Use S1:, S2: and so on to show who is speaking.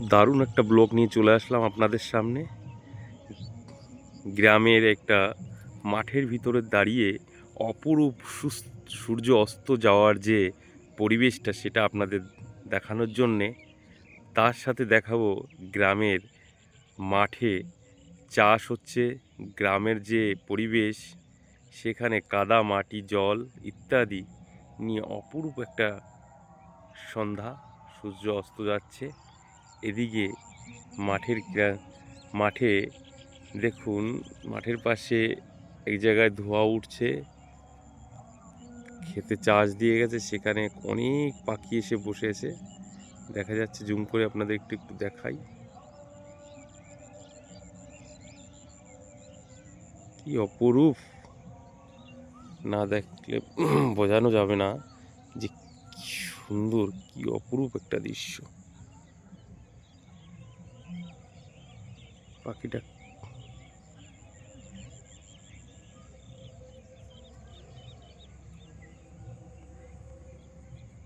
S1: দারুণ একটা ব্লগ নিয়ে চলে আসলাম আপনাদের সামনে। গ্রামের একটা মাঠের ভিতরে দাঁড়িয়ে অপরূপ সূর্য অস্ত যাওয়ার যে পরিবেশটা সেটা আপনাদের দেখানোর জন্যে তার সাথে দেখাবো গ্রামের মাঠে চাষ হচ্ছে, গ্রামের যে পরিবেশ, সেখানে কাদা, মাটি, জল ইত্যাদি নিয়ে অপরূপ একটা সন্ধ্যা, সূর্য অস্ত যাচ্ছে। এদিকে মাঠের মাঠে দেখুন, মাঠের পাশে এক জায়গায় ধোঁয়া উঠছে। খেতে চাষ দিয়ে গেছে, সেখানে অনেক পাখি এসে বসেছে দেখা যাচ্ছে, জুম করে আপনাদের একটু একটু দেখাই। কি অপরূপ! না দেখলে বোঝানো যাবে না যে কি সুন্দর, কি অপরূপ একটা দৃশ্য। পাখিটা